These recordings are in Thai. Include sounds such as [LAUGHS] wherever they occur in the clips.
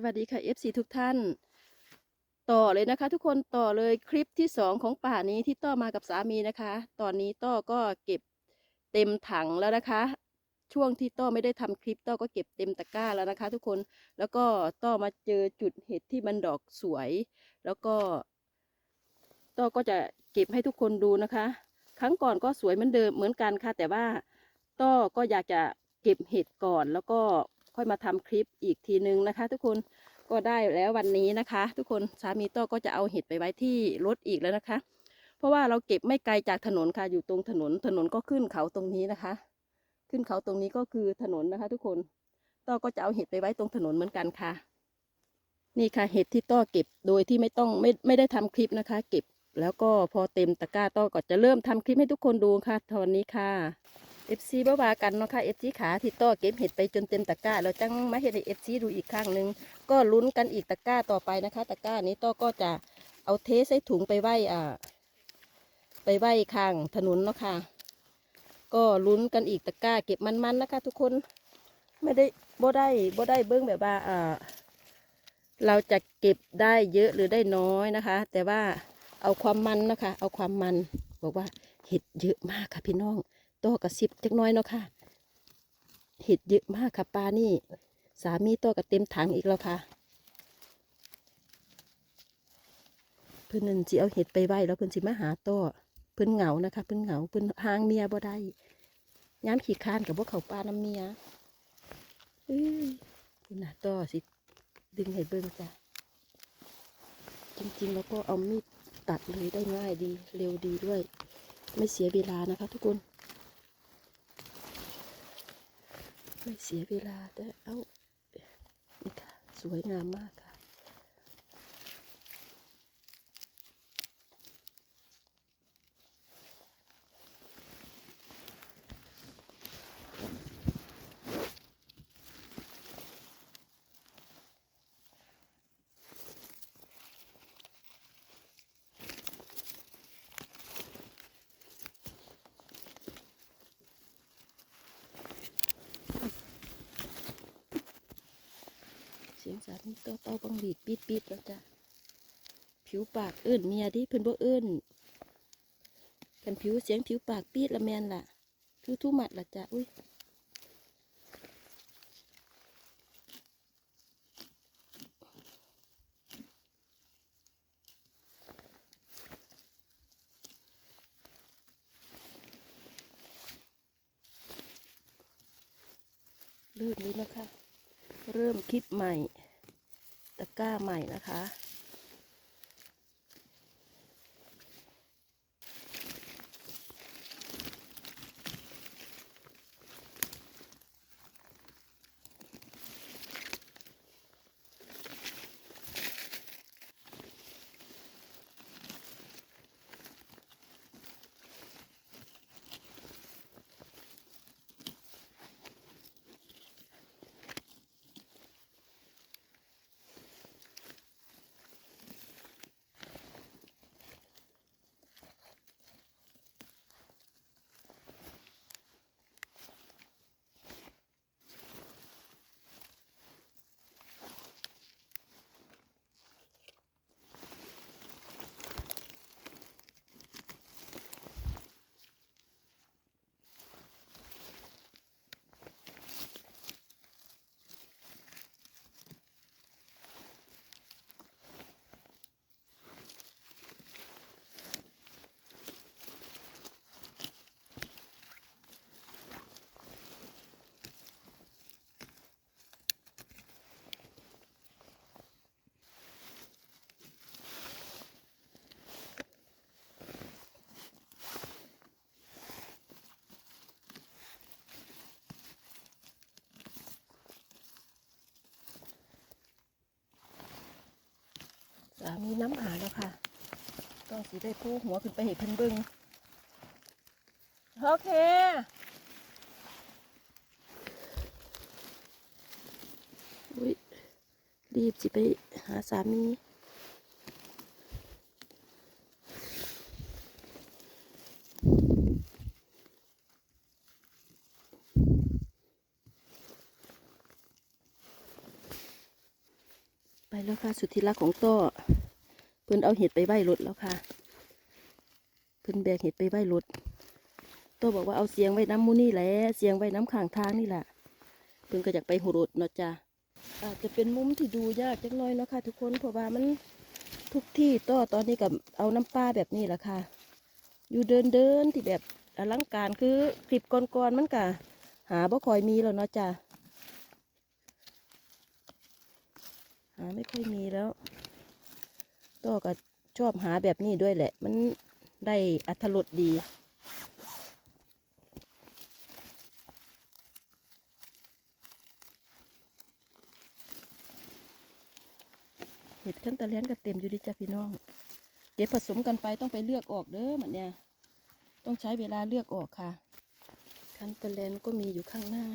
สวัสดีค่ะ FC ทุกท่าน ต่อเลยนะคะ ทุกคนต่อเลยคลิปที่สองของป่านี้ที่ต้อมากับสามีนะคะ ตอนนี้ต้อก็เก็บเต็มถังแล้วนะคะ ช่วงที่ต้อไม่ได้ทำคลิปต้อก็เก็บเต็มตะกร้าแล้วนะคะ ทุกคนแล้วก็ต้อมาเจอจุดเห็ดที่มันดอกสวย แล้วก็ ต้อก็จะเก็บให้ทุกคนดูนะคะ ครั้งก่อนก็สวยเหมือนเดิมเหมือนกันค่ะ แต่ว่าต้อก็อยากจะเก็บเห็ดก่อนแล้วก็ ค่อยมาทำคลิปอีกทีนึงนะคะ ทุกคนก็ได้แล้ววันนี้นะคะ ทุกคนสามีต้อก็จะเอาเห็ดไปไว้ที่รถอีกแล้วนะคะ เพราะว่าเราเก็บไม่ไกลจากถนนค่ะอยู่ตรงถนนถนนก็ขึ้นเขาตรงนี้นะคะ ขึ้นเขาตรงนี้ก็คือถนนนะคะ ทุกคนต้อก็จะเอาเห็ดไปไว้ตรงถนนเหมือนกันค่ะ นี่ค่ะเห็ดที่ต้อเก็บโดยที่ไม่ต้องไม่ไม่ได้ทำคลิปนะคะ เก็บแล้วก็พอเต็มตะกร้าต้อก็จะเริ่มทำคลิปให้ทุกคนดูค่ะตอนนี้ค่ะ เอฟซีบ้าวากันเนาะค่ะเอฟซีขาที่ต้อเก็บเห็ดไปจนเต็มตะกร้าแล้วจังมาเห็ดให้เอฟซีดูอีกครั้งหนึ่งก็ลุ้นกันอีกตะกร้าต่อไปนะคะ ตะกร้านี้ต้อก็จะเอาเทใส่ถุงไปไว้อ่า ไปไว้ข้างถนนเนาะค่ะ ก็ลุ้นกันอีกตะกร้าเก็บมันๆนะคะ ทุกคนไม่ได้บ่ได้บ่ได้เบิ้งแบบว่าอ่าเราจะเก็บได้เยอะหรือได้น้อยนะคะ แต่ว่าเอาความมันนะคะ เอาความมันบอกว่าเห็ดเยอะมากค่ะพี่น้อง โตกระซิบจักน้อยเนาะค่ะ เห็ดเยอะมากค่ะปลานี่ สามีโตกับเต็มถังอีกแล้วค่ะ เพื่อนนั่นสิเอาเห็ดไปไว้แล้วเพื่อนสิมาหาโตเพื่อนเหงานะคะ เพื่อนเหงาเพื่อนหางเมียบ่ได้ย้ำขี้คานกับพวกเขาปลาน้ำเมียเอ้ยคุณน่ะโตสิดึงให้เบิ่งจ้ะจริงๆ แล้วก็เอามีดตัดเลยได้ง่ายดีเร็วดีด้วย ไม่เสียเวลานะคะทุกคน ไม่เสียเวลาแต่เอานี่ค่ะ สวยงามมากค่ะ เสียงสามีโตโตบังหลีดปิดปิดแล้วจ้ะผิวปากเอื้นเมียดิเพิ่นบ่เอื้นกันผิวเสียงผิวปากปีดละแมนล่ะผิวทุ่มัดละจ้ะอุ้ยเริ่มเลยนะคะ เริ่มคลิปใหม่ ตะกร้าใหม่นะคะ มีน้ำหาแล้วค่ะ ต้องสีได้พูหัวขึ้นไปเห็นเพิ่นเบิ้งโอเคอุ้ยรีบสิไปหาสามีไปแล้วค่ะสุดที่รักของต้อ เพิ่นเอาเห็ดไปไหว้รถแล้วค่ะ เพิ่นแบกเห็ดไปไหว้รถต้อบอกว่าเอาเสียงไว้น้ำมูนี่แหละเสียงไว้น้ำข้างทางนี่แหละเพิ่นก็อยากไปหัวรถเนาะจ้ะอาจจะเป็นมุมที่ดูยากจังน้อยเนาะค่ะ ทุกคนเพราะว่ามันทุกที่ต้อตอนนี้กับเอาน้ำปลาแบบนี้แหละค่ะ อยู่เดินเดินที่แบบอลังการคือคลิปก่อนๆมันกะหาบ่ค่อยมีแล้วเนาะจ้ะหาไม่ค่อยมีแล้ว ตัวก็ชอบหาแบบนี้ด้วยแหละ มันได้อัธรสดี เห็ดขั้นตะเลียนก็เต็มอยู่ดีจ้ะพี่น้องเก็บผสมกันไปต้องไปเลือกออกเด้อมันเนี่ย ต้องใช้เวลาเลือกออกค่ะคันตะเลนก็มีอยู่ข้างหน้า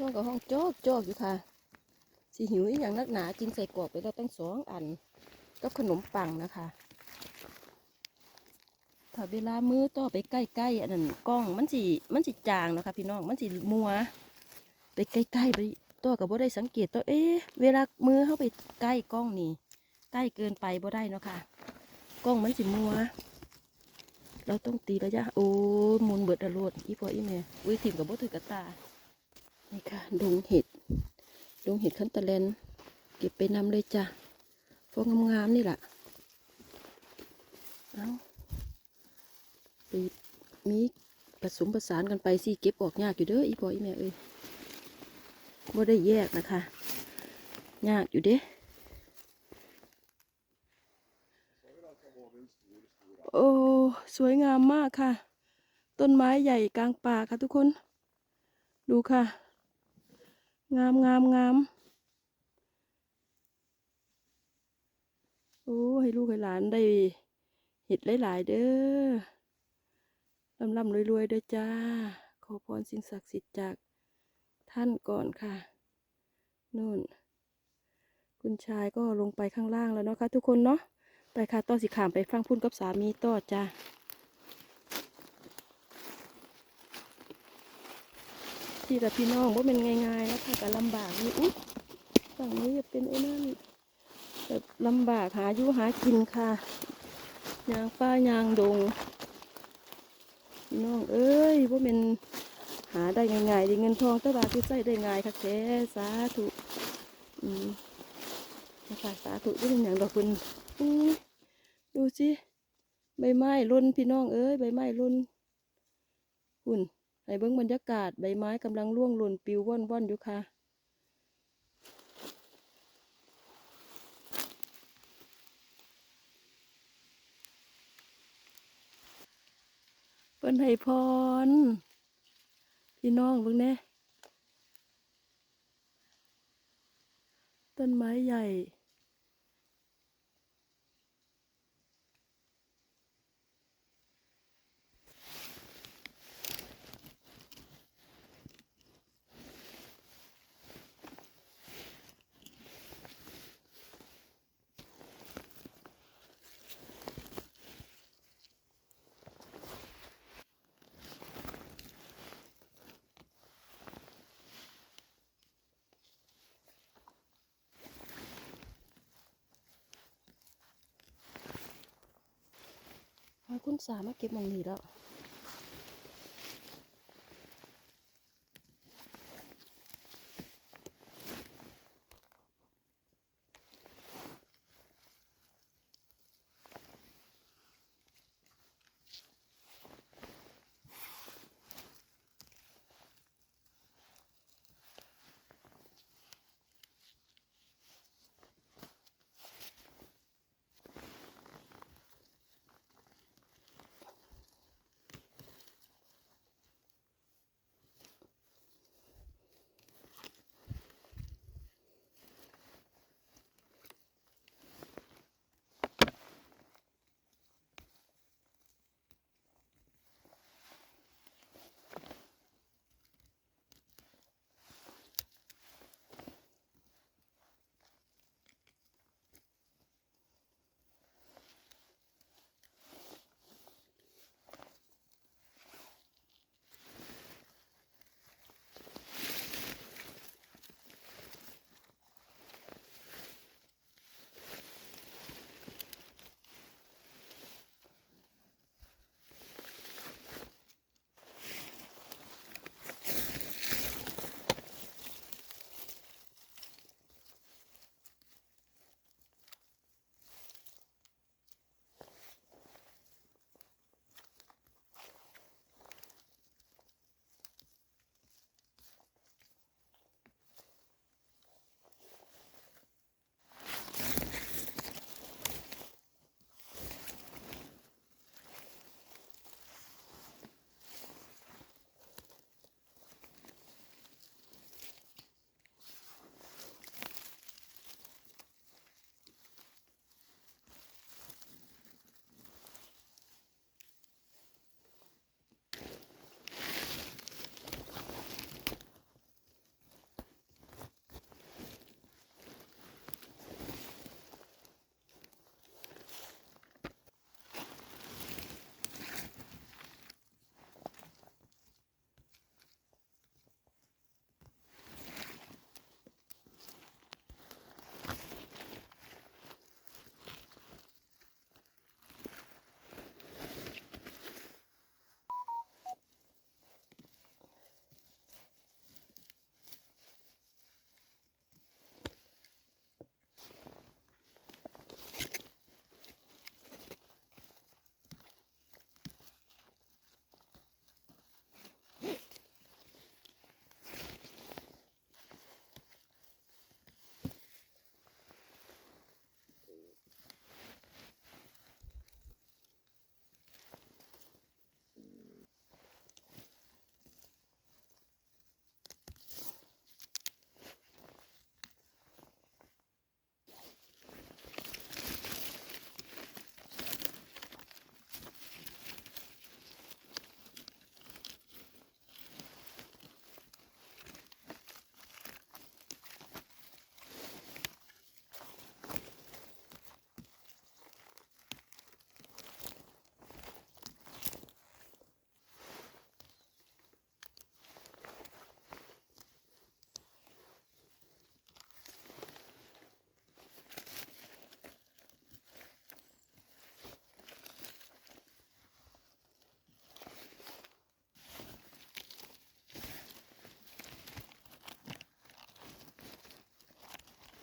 ช่องกับห้องโจกโจกอยู่ค่ะ สีหิวอย่างนักหนากินใส่กรอกไปแล้วตั้งสองอันกับขนมปังนะคะ ถ้าเวลามือต่อไปใกล้ๆอันนั้นกล้องมันสิมันสิจางนะคะพี่น้องมันสิมัว ไปใกล้ๆไปต่อกับบ่ได้สังเกตตัวเอ๊ะเวลามือเข้าไปใกล้กล้องนี่ใกล้เกินไปบ่ได้เนาะค่ะกล้องมันสิมัว เราต้องตีระยะโอ้หมุนเบิดอะโลดอีพออีเมอุ้ยถิ่มกับบ่ถือกระตา นี่ค่ะดงเห็ดดงเห็ดขันตะเลนเก็บไปนำเลยจ้ะฟองงามๆนี่แหละเอาไปมีผสมผสานกันไปสิเก็บออกยากอยู่เด้ออีพออีแม่เอ้ยบ่ได้แยกนะคะยากอยู่เด้โอ้สวยงามมากค่ะ ต้นไม้ใหญ่กลางป่าค่ะทุกคน ดูค่ะ งามงามงามโอ้ให้ลูกให้หลานได้เห็ดหลายๆเด้อลำลำรวยๆเด้อจ้า ขอพรสิ่งศักดิ์สิทธิ์จากท่านก่อนค่ะนู่น คุณชายก็ลงไปข้างล่างแล้วเนาะค่ะทุกคนเนาะไปค่ะต่อสิขามไปฟังพุ่นกับสามีต่อจ้า ที่กับพี่น้องว่าเป็นง่ายๆนะคะแต่ลำบากนี่อุ๊ยฝั่งนี้จะเป็นไอ้นั่นแบบลำบากหาอยู่หากินค่ะยางป้ายางดงพี่น้องเอ้ยว่าเป็นหาได้ง่ายๆดีเงินทองตะบาที่ใส่ได้ง่ายค่ะแค่สาธุอืมนะคะสาธุที่เป็นอย่างดอกคุณอุ้ยดูสิใบไม้ร่นพี่น้องเอ้ยใบไม้ร่นคุณ ในเบื้องบรรยากาศใบไม้กำลังร่วงหล่นปิวว่อนว่อนอยู่ค่ะเปิ้นให้พรพี่น้องเบิ่งแน่ต้นไม้ใหญ่ สามาเก็บมองนี้แล้ว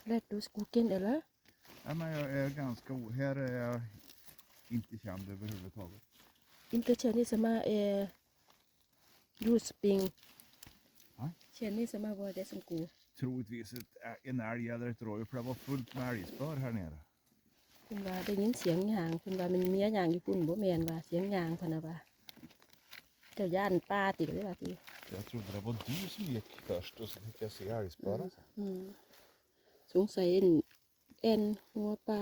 Lät du skogen eller? Ja, men jag är ganska o... Här är jag inte känd överhuvudtaget. Inte känner samma eh, ljusspring. Nej. Känner samma vad det är som går. Troligtvis ett, ä- en älg eller ett rådjur för det var fullt med älgspår här nere. คุณว่าได้ยินเสียงยางคุณว่ามันเมียยางอยู่ปุ่นบ่แมนว่าเสียงยางพะนะว่าเจ้าย่านป้าติดเลยว่าติ Jag trodde det var du som gick först och så fick jag se älgspåren sen. อืม สงสัยเอ็นเอ็นหัวปลา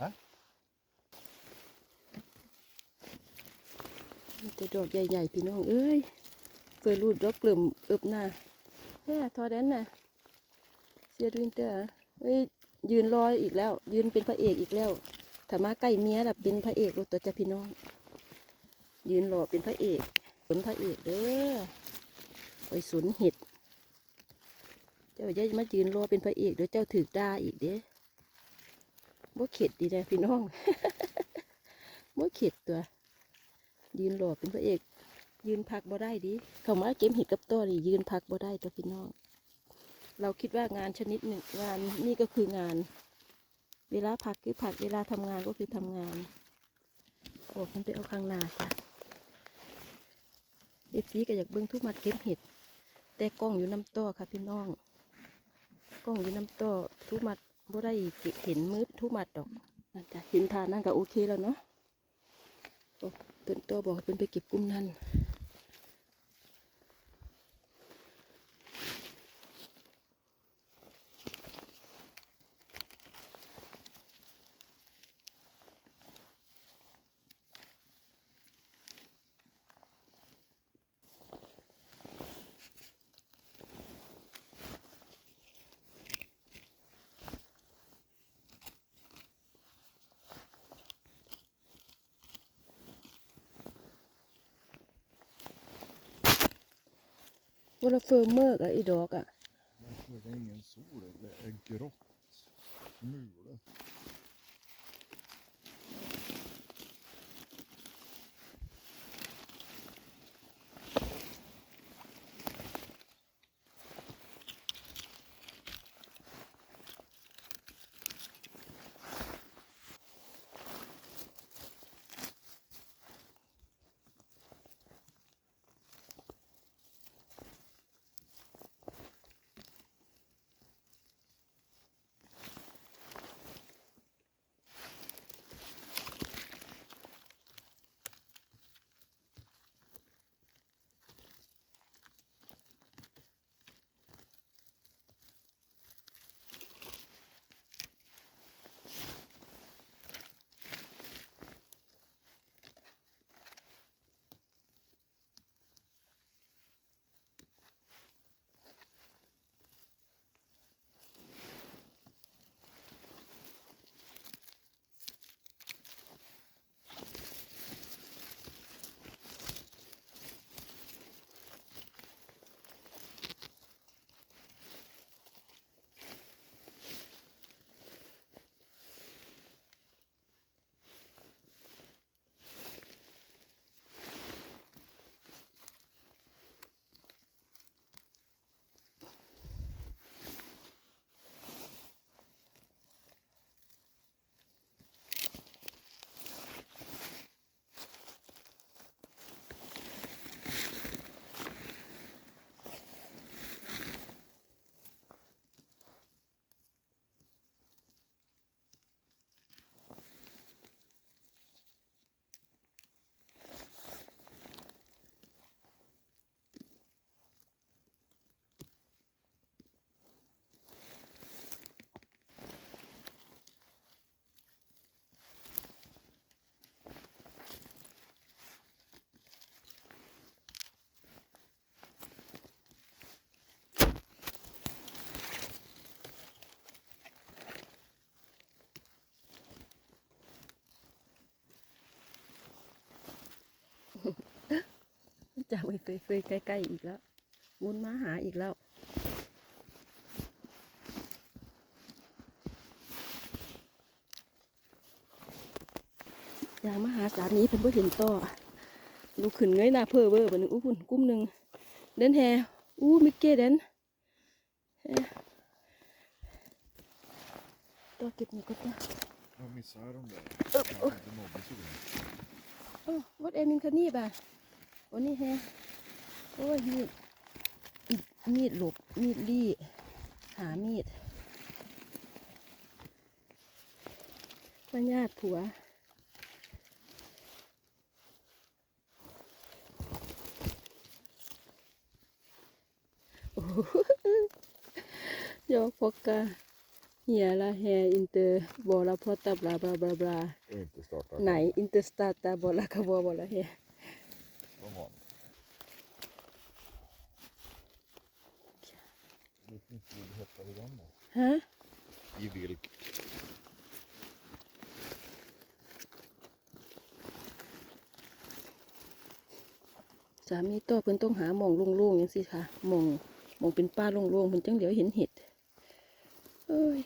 ฮะมันจะดอกใหญ่ๆพี่น้องเอ้ยเฟิร์รูดดอกกลุ่มเอิบหน้าแฮ่ทอแดนน่ะเสียดูอินเตอร์เอ้ยยืนรออีกแล้ว ยืนเป็นพระเอกอีกแล้วถ้ามาใกล้เมียแบบเป็นพระเอกรถตัวจะพี่น้อง ยืนรอเป็นพระเอกเป็นพระเอกเด้อไปสวนเห็ด เจ้าย่ามายืนรอเป็นพระเอกเดี๋ยวเจ้าถือด่าอีกเด้บ่เข็ดดีนะพี่น้องบ่เข็ดตัว ยืนรอเป็นพระเอก ยืนพักบ่ได้ดิเขามาเก็บเห็ดกับตัวนี่ยืนพักบ่ได้ตัวพี่น้อง เราคิดว่างานชนิดหนึ่งงานนี่ก็คืองาน เวลาพักคือพักเวลาทำงานก็คือทำงานโอ้มันไปเอาข้างหน้าจ้ะเอฟซีก็อยากเบิ้งทุกมัดเก็บเห็ดแต่กล้องอยู่น้ำต้อค่ะพี่น้อง ล้องอยู่น้ำต้อทุมัดบ่ได้เห็นมืดทุมัดดอกนั่นจ้ะเห็นทานนั่นก็โอเคแล้วเนาะเป็นตัวบอกเป็นไปเก็บกุ้มนั่น ว่าเราเฟิร์มเมอร์กับไอ้ดอกอะ Jag tror det är ingen sol, det är grått. Mulet. จะไปเคยเคยใกล้ๆอีกแล้ววนมาหาอีกแล้วอยางมาหาสามีเพิ่นบ่เห็นต่อลูกขึ้นเงยหน้าเพ้อเบ้อบัดนึงอู้หุ่นกุ้มหนึ่งเดินแฮอู้มิกเก้เดนเอ้เก็บนี่ก็จ้ะ Jag missar de där. Upp, Kanske upp. inte nådde så långt. โอ้วัด โอ้นี่แฮโอ้ยมีดอิดมีดหลบมีดลี่หามีดมาญาติผัวโอ้โหยอกพกกาเฮียละแฮอินเตอร์บอละพอตับลาบลาบลาบลา Och inte starta. ไหนอินเตอร์สตาร์ตาบอละคาบอบอละเฮ ฮะ I vilk. สามีต่อเพิ่นต้องหาหมองโล่งๆอย่างสิค่ะหมองหมองเป็นป้าโล่งๆเพิ่นจังเดี๋ยวเห็นเห็ดเอ้ย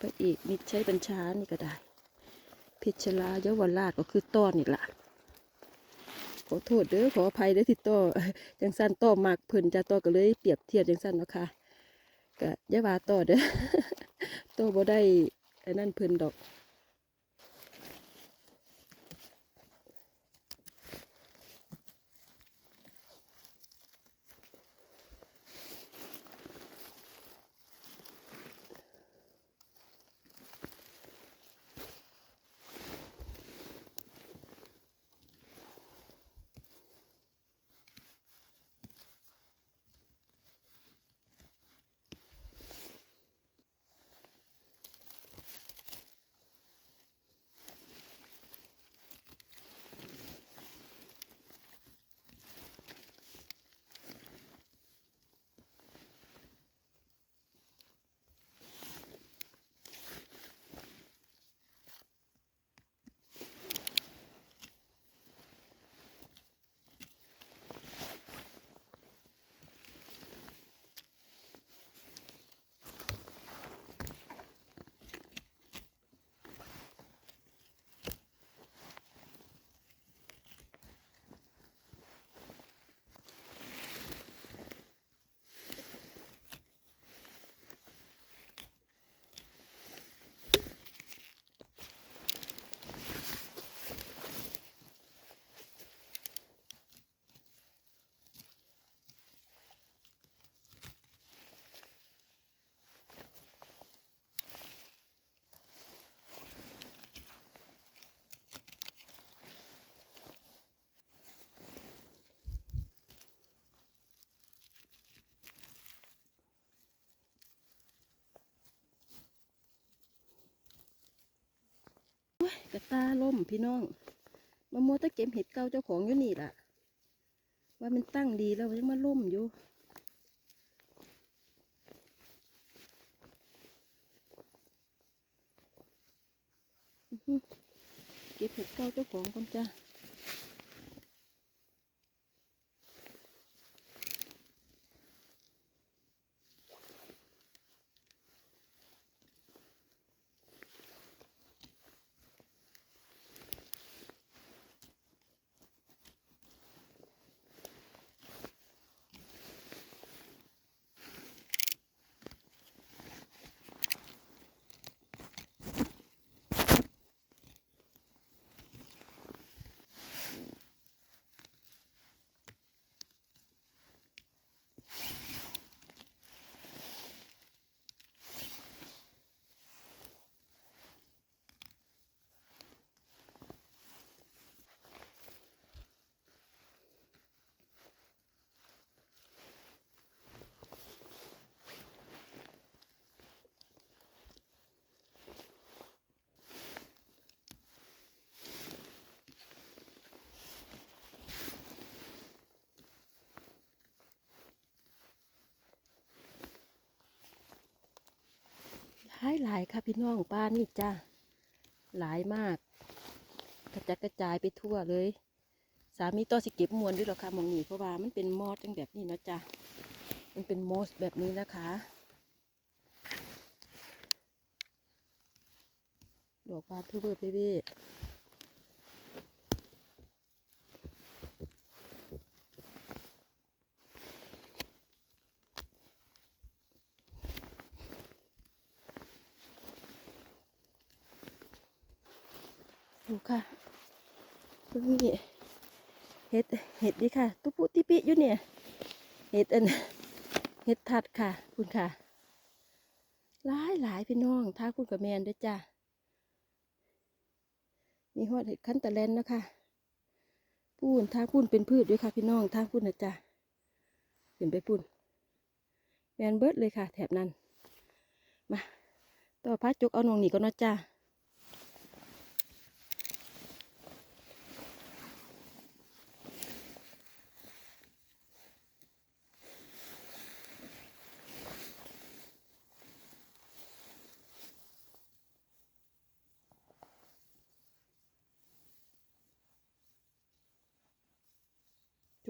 พระเอกมิตรใช้บัญชานี่ก็ได้ พิชลาเยาวราชก็คือต้อนนี่ล่ะขอโทษเด้อขออภัยเด้อที่ต่อจังสั้นต่อมากเพิ่นจะต่อก็เลยเปรียบเทียบจังสั้นเนาะค่ะ ก็อย่าว่าต่อเด้อโตบ่ได้ไอ้นั่นเพิ่นดอก กระตาล่มพี่น้องมามัวแตะเก็บเห็ดเก่าเจ้าของอยู่นี่ล่ะ ว่ามันตั้งดีแล้วยังมาล่มอยู่เก็บเห็ดเก่าเจ้าของก่อนจ้า หลายค่ะพี่น้องป้านี่จ้าหลายมาก กระจัดกระจายไปทั่วเลย สามีต่อสิเก็บมวลด้วยหรอคะมองนี่เพราะว่ามันเป็นมอสจังแบบนี้นะจ้ามันเป็นมอสแบบนี้นะคะ ดอกบานเพื่อเพื่อเพ่อค่ะตรงนี้เห็ดเห็ดดีค่ะ ตุ๊ปุติปิอยู่เนี่ย เห็ดอันเห็ดทัดค่ะ คุณค่ะ หลายหลายพี่น้องท้าคุณกับแมนด้วยจ้ามีหอดเห็ดขั้นตะแลนนะคะปูนท้าปูนเป็นพืชด้วยค่ะ พี่น้องท้าปูนนะจ้าขึ้นไปปูนแมนเบิร์ดเลยค่ะ แถบนั้น มา ต่อพัดจกเอานองหนีก็นเนะจ้า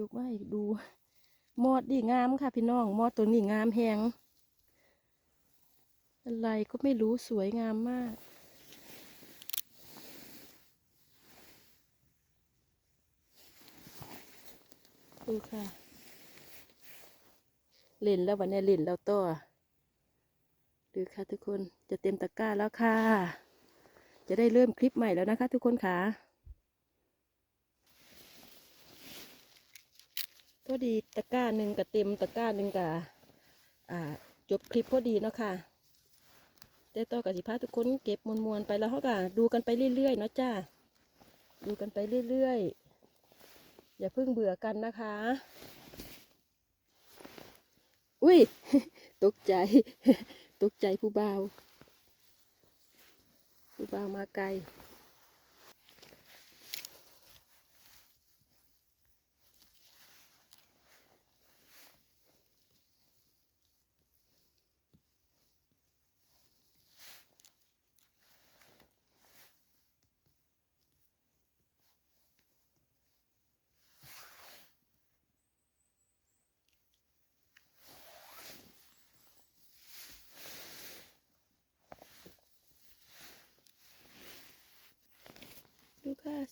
จุกมาอีกดู มอดดีงามค่ะพี่น้อง มอดตัวนี้งามแหงอะไรก็ไม่รู้สวยงามมาก ดูค่ะ เล่นแล้ววันนี้เล่นแล้วต่อดูค่ะทุกคนจะเต็มตะกร้าแล้วค่ะ จะได้เริ่มคลิปใหม่แล้วนะคะทุกคนค่ะ พอดีตะกร้าหนึ่งกับเต็มตะกร้าหนึ่งกับจบคลิปพอดีเนาะค่ะแต่ต่อกับสิพาทุกคนเก็บมวลๆไปแล้วเขาก็ดูกันไปเรื่อยๆเนาะจ้าดูกันไปเรื่อยๆอย่าเพิ่งเบื่อกันนะคะ อุ้ยตกใจ ตกใจผู้เบาผู้เบามาไกล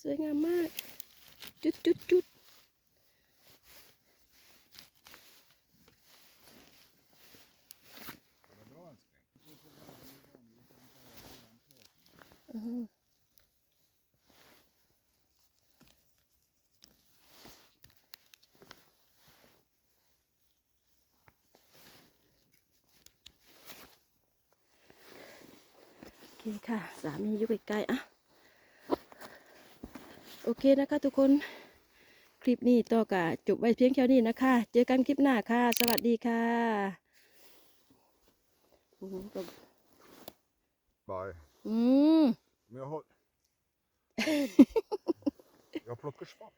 สวยงามมาก จุดจุดจุดอือโอเคค่ะ สามีอยู่ใกล้ๆอะ โอเค นะคะทุกคนคลิปนี้ต่อกะจบไว้เพียงแค่นี้นะคะ เจอกันคลิปหน้าค่ะ สวัสดีค่ะโอ้โหแบบ Bye. อืม Men jag har... jag plockar svamp.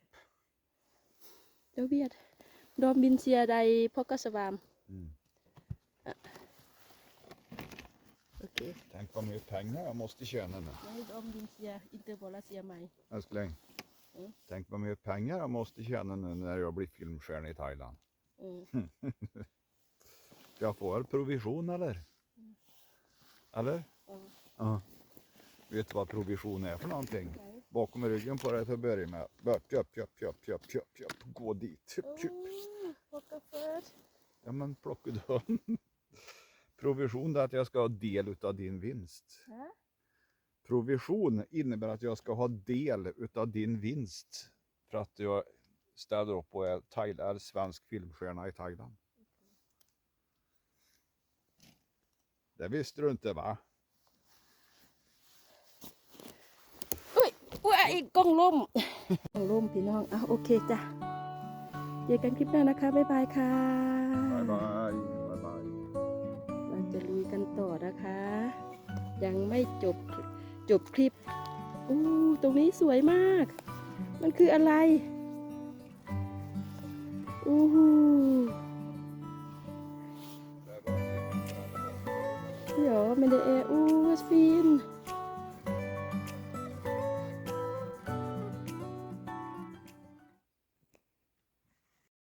เจ้าเวียดดอมบินเซียใดพอกกสวาม Mm. โอเค Tänk vad mycket pengar jag måste tjäna nu. ให้ดอมบินเซียอินเตอร์บอลาเซียใหม่ Älskling. Mm. Tänk vad mycket pengar jag måste tjäna nu när jag blir filmstjärna i Thailand. Mm. Ska [LAUGHS] jag få provision eller? Mm. Eller? Ja. Vet du vad provision är för någonting? Nej. Bakom ryggen på dig till att börja med. Bara, köp, köp, köp, köp, köp, köp. Gå dit. Köp, köp. Oh, plocka för. Ja men plocka då. [LAUGHS] provision är att jag ska ha del av din vinst. Ja. Provision innebär att jag ska ha del utav din vinst. För att jag ställer upp och är, Thail- är svensk filmstjärna i Thailand. Det visste du inte va? อุ้ยอุ้ยกล้องล่ม กล้องล่มพี่น้องอ่ะโอเคจ้ะ เจอกันคลิปหน้านะคะ บ๊ายบายค่ะ Bye bye. Bye bye. เราจะลุยกันต่อนะคะ ยังไม่จบ จบคลิปอู้ตรงนี้สวยมาก มันคืออะไรอู้หูเดี๋ยวมันเดเออู้สปิน